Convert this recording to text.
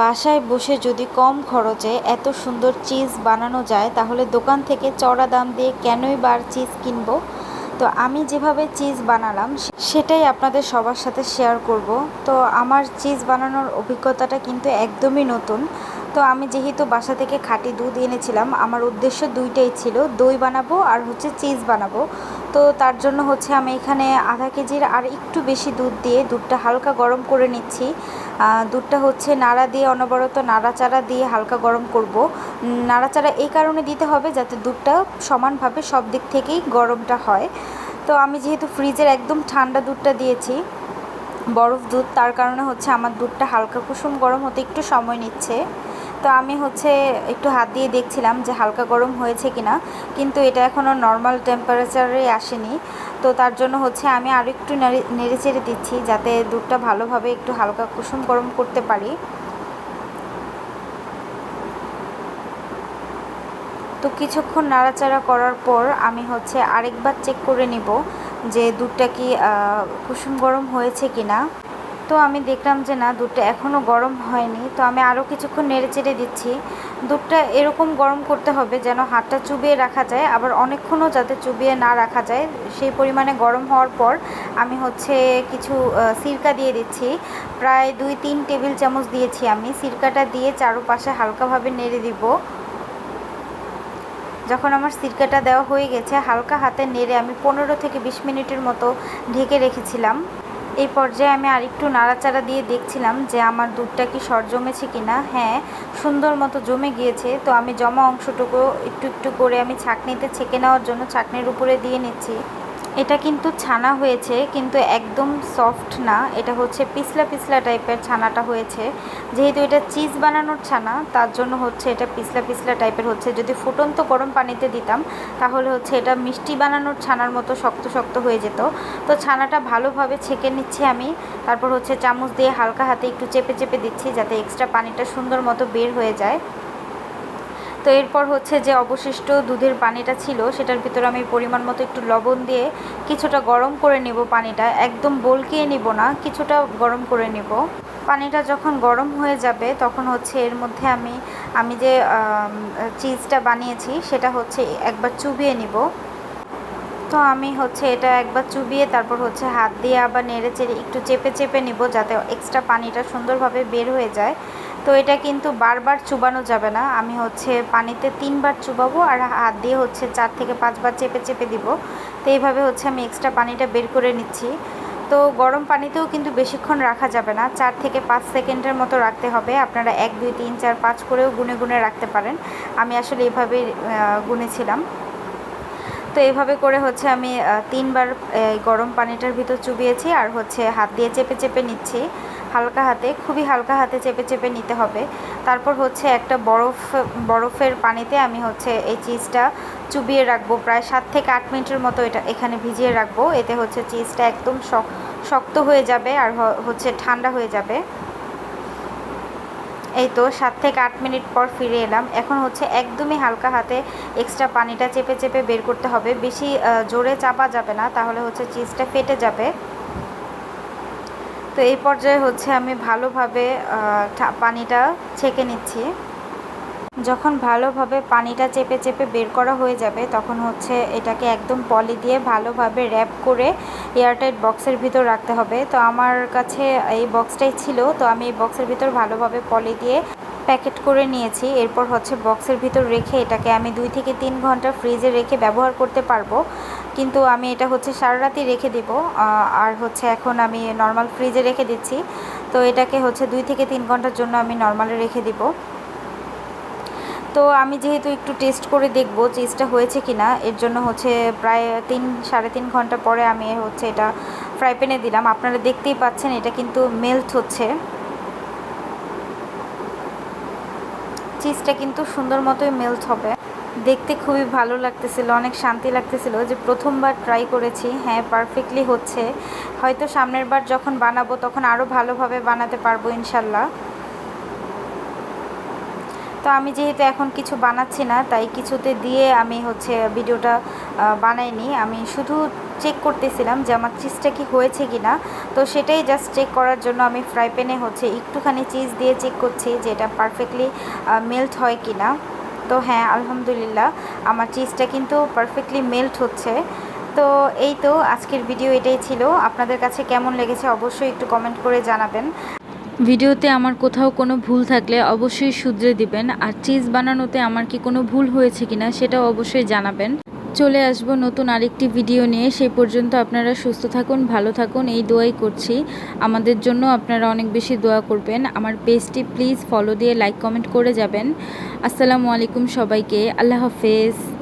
বাসায় বসে যদি কম খরচে এত সুন্দর চিজ বানানো যায়, তাহলে দোকান থেকে চড়া দাম দিয়ে কেনই বার চিজ কিনব? তো আমি যেভাবে চিজ বানালাম সেটাই আপনাদের সবার সাথে শেয়ার করব। তো আমার চিজ বানানোর অভিজ্ঞতাটা কিন্তু একদমই নতুন। তো আমি যেহেতু বাসা থেকে খাঁটি দুধ এনেছিলাম, আমার উদ্দেশ্য দুইটাই ছিল, দই বানাবো আর হচ্ছে চিজ বানাবো। তো তার জন্য হচ্ছে আমি এখানে আধা কেজির আর একটু বেশি দুধ দিয়ে দুধটা হালকা গরম করে নিচ্ছি। দুধটা হচ্ছে নাড়া দিয়ে, অনবরত নাড়াচাড়া দিয়ে হালকা গরম করব। নাড়াচাড়া এই কারণে দিতে হবে যাতে দুধটা সমানভাবে সব দিক থেকেই গরমটা হয়। তো আমি যেহেতু ফ্রিজের একদম ঠান্ডা দুধটা দিয়েছি, বরফ দুধ, তার কারণে হচ্ছে আমার দুধটা হালকা কুসুম গরম হতে একটু সময় নিচ্ছে। তো আমি হচ্ছে একটু হাত দিয়ে দেখছিলাম যে হালকা গরম হয়েছে কি না কিন্তু এটা এখনও নর্মাল টেম্পারেচারে আসেনি। তো তার জন্য হচ্ছে আমি আরও একটু নেড়ে চেড়ে দিচ্ছি যাতে দুধটা ভালোভাবে একটু হালকা কুসুম গরম করতে পারি। তো কিছুক্ষণ নাড়াচাড়া করার পর আমি হচ্ছে আরেকবার চেক করে নিব যে দুধটা কি কুসুম গরম হয়েছে কি না তো আমি দেখলাম যে না, দুধটা এখনও গরম হয়নি। তো আমি আরও কিছুক্ষণ নেড়ে চেড়ে দিচ্ছি। দুধটা এরকম গরম করতে হবে যেন হাতটা চুবিয়ে রাখা যায়। আবার অনেকক্ষণও যাতে চুবিয়ে না রাখা যায়। সেই পরিমাণে গরম হওয়ার পর আমি হচ্ছে কিছু সিরকা দিয়ে দিচ্ছি। প্রায় দুই, তিন টেবিল চামচ দিয়েছি আমি। সিরকাটা দিয়ে চারোপাশে হালকাভাবে নেড়ে দিব। যখন আমার সিরকাটা দেওয়া হয়ে গেছে, হালকা হাতে নেড়ে আমি পনেরো থেকে বিশ মিনিটের মতো ঢেকে রেখেছিলাম। এই পর্যায়ে আমি আরেকটু নাড়াচাড়া দিয়ে দেখছিলাম যে আমার দুধটা কি সর জমেছে কি না হ্যাঁ সুন্দর মতো জমে গিয়েছে। তো আমি জমা অংশটুকু একটু একটু করে আমি ছাঁকনিতে ছেঁকে নেওয়ার জন্য ছাঁকনির উপরে দিয়ে নিচ্ছি। এটা কিন্তু ছানা হয়েছে, কিন্তু একদম সফট না। এটা হচ্ছে পিছলা পিছলা টাইপের ছানাটা হয়েছে। যেহেতু এটা চিজ বানানোর ছানা, তার জন্য হচ্ছে এটা পিছলা পিছলা টাইপের হচ্ছে। যদি ফুটন্ত গরম পানিতে দিতাম, তাহলে হচ্ছে এটা মিষ্টি বানানোর ছানার মতো শক্ত শক্ত হয়ে যেত। তো ছানাটা ভালোভাবে ছেঁকে নিচ্ছি আমি। তারপর হচ্ছে চামচ দিয়ে হালকা হাতে একটু চেপে চেপে দিচ্ছি, যাতে এক্সট্রা পানিটা সুন্দর মতো বের হয়ে যায়। তো এরপর হচ্ছে যে অবশিষ্ট দুধের পানিটা ছিল, সেটার ভিতরে আমি পরিমাণ মতো একটু লবণ দিয়ে কিছুটা গরম করে নেব পানিটা। একদম বলকিয়ে নিব না, কিছুটা গরম করে নেব। পানিটা যখন গরম হয়ে যাবে, তখন হচ্ছে এর মধ্যে আমি আমি যে চিজটা বানিয়েছি, সেটা হচ্ছে একবার চুবিয়ে নিব। তো আমি হচ্ছে এটা একবার চুবিয়ে, তারপর হচ্ছে হাত দিয়ে আবার নেড়ে চেড়ে একটু চেপে চেপে নিব, যাতে এক্সট্রা পানিটা সুন্দরভাবে বের হয়ে যায়। তো এটা কিন্তু বারবার চুবানো যাবে না। আমি হচ্ছে পানিতে তিনবার চুবাবো আর হাত দিয়ে হচ্ছে চার থেকে পাঁচবার চেপে চেপে দিব। তো এইভাবে হচ্ছে আমি এক্সট্রা পানিটা বের করে নিচ্ছি। তো গরম পানিতেও কিন্তু বেশিক্ষণ রাখা যাবে না। চার থেকে পাঁচ সেকেন্ডের মতো রাখতে হবে। আপনারা এক, দুই, তিন, চার, পাঁচ করেও গুনে গুনে রাখতে পারেন। আমি আসলে এভাবে গুনেছিলাম। তো এইভাবে করে হচ্ছে আমি তিনবার গরম পানিটার ভিতর চুবিয়েছি আর হচ্ছে হাত দিয়ে চেপে চেপে নিচ্ছি। হালকা হাতে, খুবই হালকা হাতে চেপে চেপে নিতে হবে। তারপর হচ্ছে একটা বরফ, বরফের পানিতে আমি হচ্ছে এই চিজটা চুবিয়ে রাখব। প্রায় সাত থেকে আট মিনিটের মতো এটা এখানে ভিজিয়ে রাখব। এতে হচ্ছে চিজটা একদম শক্ত হয়ে যাবে আর হচ্ছে ঠান্ডা হয়ে যাবে। এই তো সাত থেকে আট মিনিট পর ফিরে এলাম। এখন হচ্ছে একদমই হালকা হাতে এক্সট্রা পানিটা চেপে চেপে বের করতে হবে। বেশি জোরে চাপা যাবে না। তাহলে হচ্ছে চিজটা ফেটে যাবে। তো এই পর্যায়ে হচ্ছে আমি ভালোভাবে পানিটা ছেঁকে নিচ্ছি। যখন ভালোভাবে পানিটা চেপে চেপে বের করা হয়ে যাবে, তখন হচ্ছে এটাকে একদম পলি দিয়ে ভালোভাবে র্যাপ করে এয়ারটাইট বক্সের ভিতর রাখতে হবে। তো আমার কাছে এই বক্সটাই ছিল, তো আমি এই বক্সের ভিতর ভালোভাবে পলি দিয়ে প্যাকেট করে নিয়েছি। এরপর হচ্ছে বক্সের ভিতর রেখে এটাকে আমি দুই থেকে তিন ঘণ্টা ফ্রিজে রেখে ব্যবহার করতে পারব। কিন্তু আমি এটা হচ্ছে সারা রাতই রেখে দেব আর হচ্ছে এখন আমি নর্মাল ফ্রিজে রেখে দিচ্ছি। তো এটাকে হচ্ছে দুই থেকে তিন ঘণ্টার জন্য আমি নর্মালে রেখে দিব। তো আমি যেহেতু একটু টেস্ট করে দেখব চিজটা হয়েছে কি না এর জন্য হচ্ছে প্রায় তিন, সাড়ে তিন ঘণ্টা পরে আমি হচ্ছে এটা ফ্রাই প্যানে দিলাম। আপনারা দেখতেই পাচ্ছেন এটা কিন্তু মেল্ট হচ্ছে। চিজটা কিন্তু সুন্দর মতোই মেল্ট হবে। দেখতে খুবই ভালো লাগতেছিল, অনেক শান্তি লাগতেছিল। যে প্রথমবার ট্রাই করেছি হ্যাঁ পারফেক্টলি হচ্ছে। হয়তো সামনের বার যখন বানাবো তখন আরও ভালোভাবে বানাতে পারব ইনশাল্লাহ। তো আমি যেহেতু এখন কিছু বানাচ্ছি না, তাই কিছুতে দিয়ে আমি হচ্ছে ভিডিওটা বানাইনি। আমি শুধু চেক করতেছিলাম যে আমার চিজটা কি হয়েছে কি না তো সেটাই জাস্ট চেক করার জন্য আমি ফ্রাই প্যানে হচ্ছে একটুখানি চিজ দিয়ে চেক করছি যে এটা পারফেক্টলি মেল্ট হয় কি না তো হ্যাঁ আলহামদুলিল্লাহ। আমার চিজটা কিন্তু পারফেক্টলি মেল্ট হচ্ছে। তো এই তো আজকের ভিডিও এটাই ছিল। আপনাদের কাছে কেমন লেগেছে অবশ্যই একটু কমেন্ট করে জানাবেন। ভিডিওতে আমার কোথাও কোনো ভুল থাকলে অবশ্যই শুধরে দিবেন। আর চিজ বানানোতে আমার কি কোনো ভুল হয়েছে কিনা সেটাও অবশ্যই জানাবেন। চলে আসব নতুন আরেকটি ভিডিও নিয়ে। সেই পর্যন্ত আপনারা সুস্থ থাকুন, ভালো থাকুন। এই দোয়াই করছি। আমাদের জন্য আপনারা অনেক বেশি দোয়া করবেন। আমার পেজটি প্লিজ ফলো দিয়ে লাইক কমেন্ট করে যাবেন। আসসালামু আলাইকুম সবাইকে। আল্লাহ হাফেজ।